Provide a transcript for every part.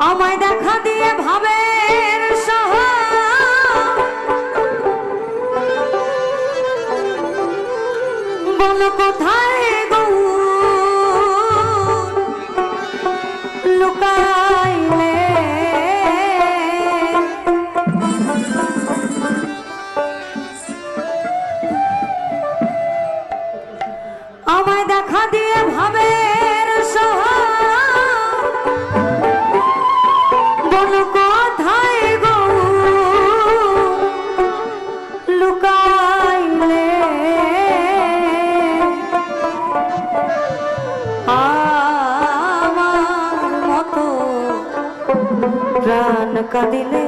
আমায় দেখা দিয়ে ভাবের সহ বল কোথায় ধাক্কা দিলে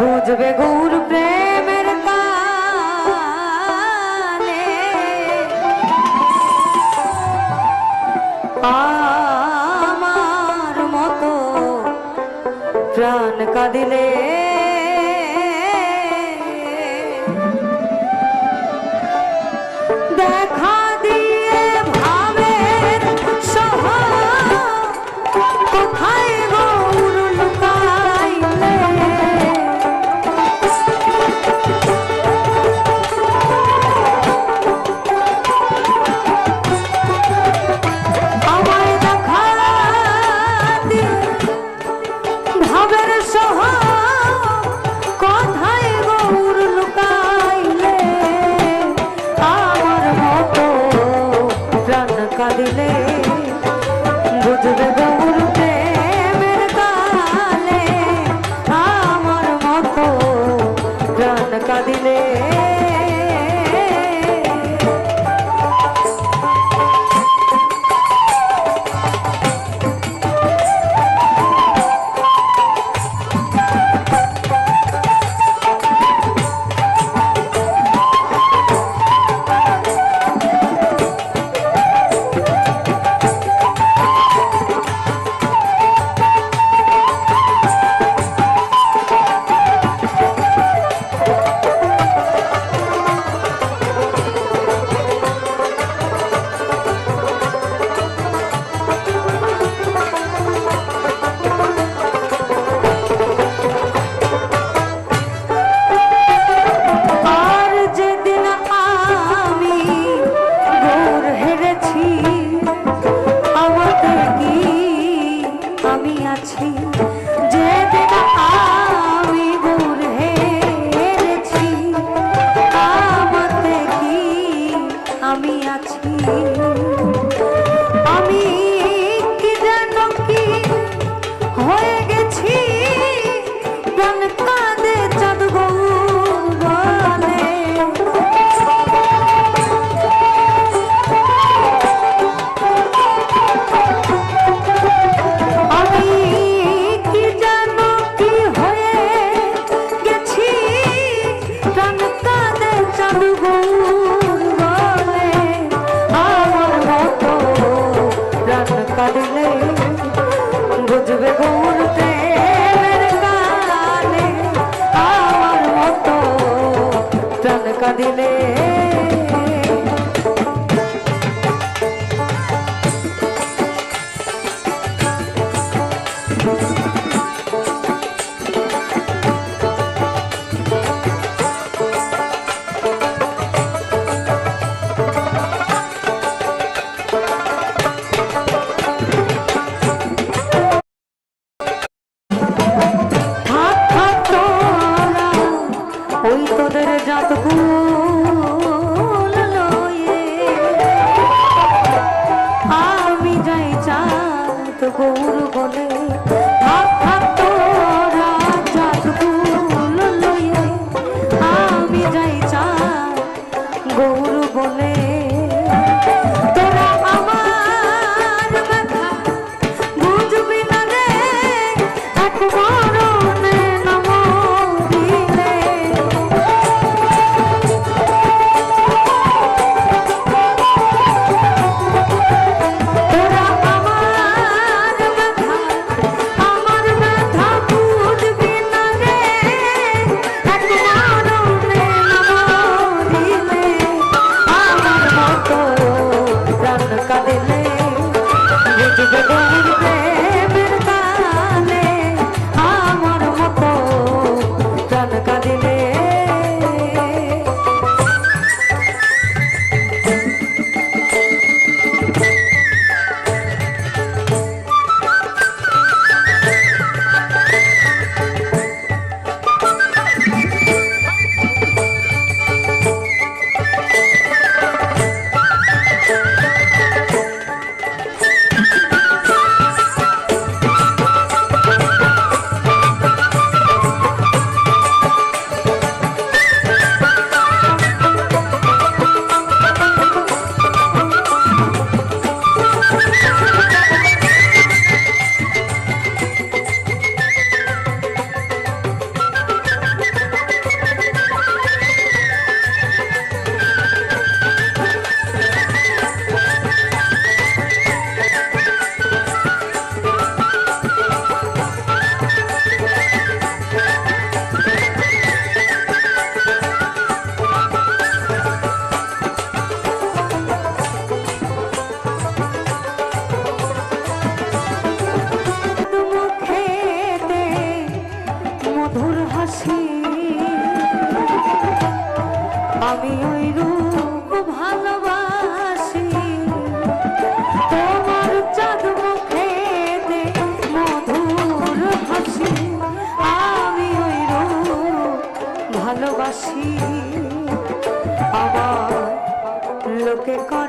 বুঝবে গৌর প্রেমের তালে। আমার মতো প্রাণ কাঁদিলে কাঁদিলে 你 falling. để con.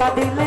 প্রাণ কাঁদিলে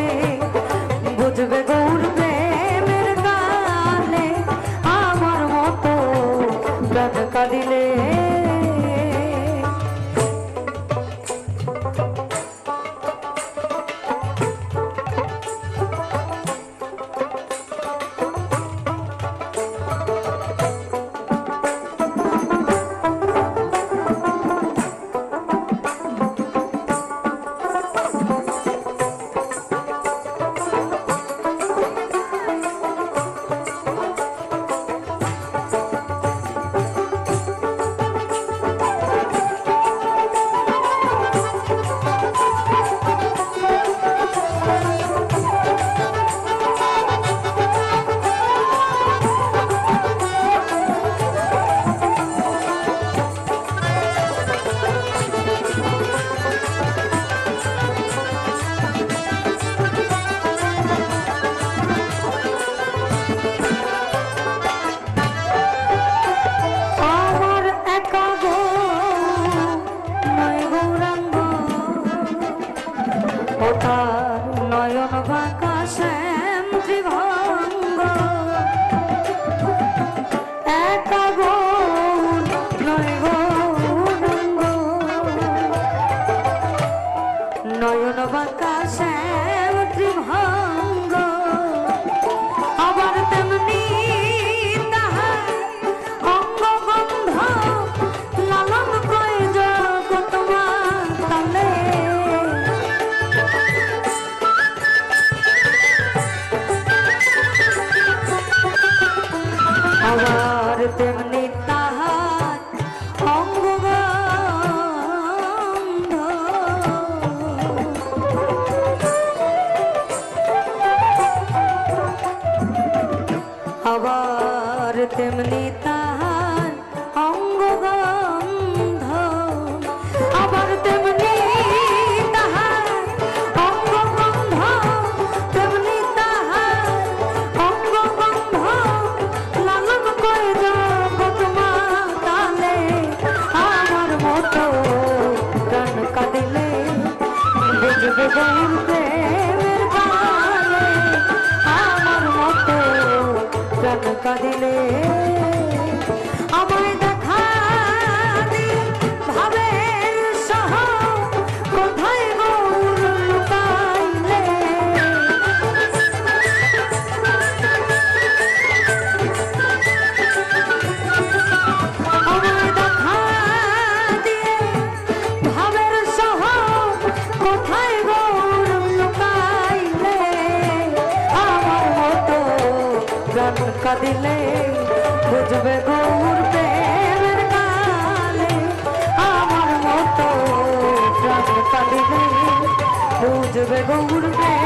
কাঁদিলে বুঝবে গৌর